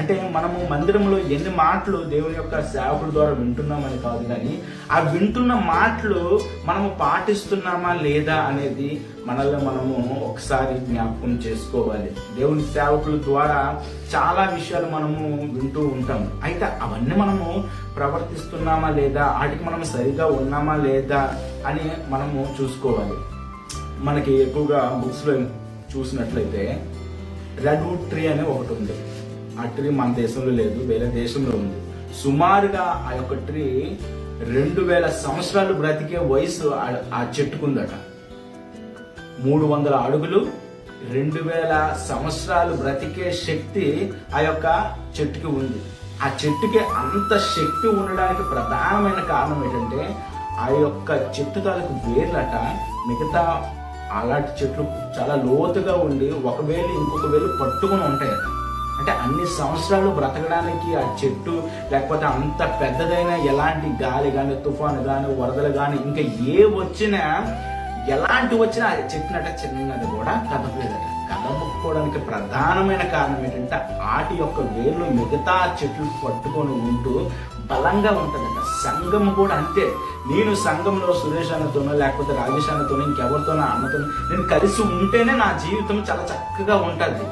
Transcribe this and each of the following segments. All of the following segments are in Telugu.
అంటే మనము మందిరంలో ఎన్ని మాటలు దేవుని యొక్క సేవకుల ద్వారా వింటున్నామని కాదు కానీ ఆ వింటున్న మాటలు మనము పాటిస్తున్నామా లేదా అనేది మనల్ని మనము ఒకసారి జ్ఞాపకం చేసుకోవాలి. దేవుని సేవకుల ద్వారా చాలా విషయాలు మనము వింటూ ఉంటాం. అయితే అవన్నీ మనము ప్రవర్తిస్తున్నామా లేదా వాటికి మనం సరిగా ఉన్నామా లేదా అని మనము చూసుకోవాలి. మనకి ఎక్కువగా బుక్స్లో చూసినట్లయితే రెడ్ వుడ్ ట్రీ అనే ఒకటి ఉంది. ట్రీ మన దేశంలో లేదు వేరే దేశంలో ఉంది. సుమారుగా ఆ యొక్క ట్రీ రెండు వేల సంవత్సరాలు బ్రతికే వయసు ఆ- చెట్టుకుందట. మూడు వందల అడుగులు రెండు వేల సంవత్సరాలు బ్రతికే శక్తి ఆ యొక్క చెట్టుకి ఉంది. ఆ చెట్టుకి అంత శక్తి ఉండడానికి ప్రధానమైన కారణం ఏంటంటే ఆ యొక్క చెట్టు తాలూకు వేర్లట మిగతా అలాంటి చెట్లు చాలా లోతుగా ఉండి ఒక వేలు ఇంకొక వేలు పట్టుకుని ఉంటాయట. అంటే అన్ని సంవత్సరాలు బ్రతకడానికి ఆ చెట్టు లేకపోతే అంత పెద్దదైన ఎలాంటి గాలి కానీ తుఫాను కానీ వరదలు కానీ ఇంకా ఏ వచ్చినా ఎలాంటి వచ్చినా ఆ చెట్టునట చిన్నది కూడా కదపలేదట. కదపకపోవడానికి ప్రధానమైన కారణం ఏంటంటే ఆటి యొక్క వేర్లు మిగతా చెట్లు పట్టుకొని ఉంటూ బలంగా ఉంటుందట. సంఘం కూడా అంతే. నేను సంఘంలో సురేష్ అన్నతోనో లేకపోతే రాజేష్ అన్నతోనో ఇంకెవరితోనో అన్నతోనో నేను కలిసి ఉంటేనే నా జీవితం చాలా చక్కగా ఉంటుంది.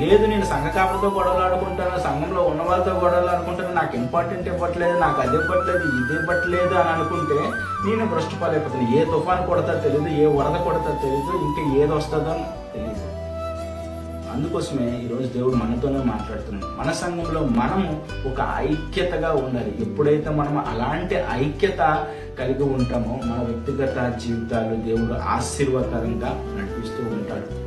లేదు నేను సంఘ కాపులతో గొడవలు ఆడుకుంటాను సంఘంలో ఉన్న వాళ్ళతో గొడవలు ఆడుకుంటాను నాకు ఇంపార్టెంట్ ఇవ్వట్లేదు నాకు అది ఇవ్వట్లేదు ఇది ఇవ్వట్లేదు అని అనుకుంటే నేను భ్రష్టు పాలైపోతాను. ఏ తుఫాన్ కొడతా తెలియదు ఏ వరద కొడతా తెలియదు ఇంకా ఏది వస్తుందో తెలియదు అందుకోసమే ఈరోజు దేవుడు మనతోనే మాట్లాడుతున్నాడు. మన సంఘంలో మనము ఒక ఐక్యతగా ఉండాలి. ఎప్పుడైతే మనం అలాంటి ఐక్యత కలిగి ఉంటామో మన వ్యక్తిగత జీవితాలు దేవుడు ఆశీర్వాదకరంగా నడిపిస్తూ ఉంటాడు.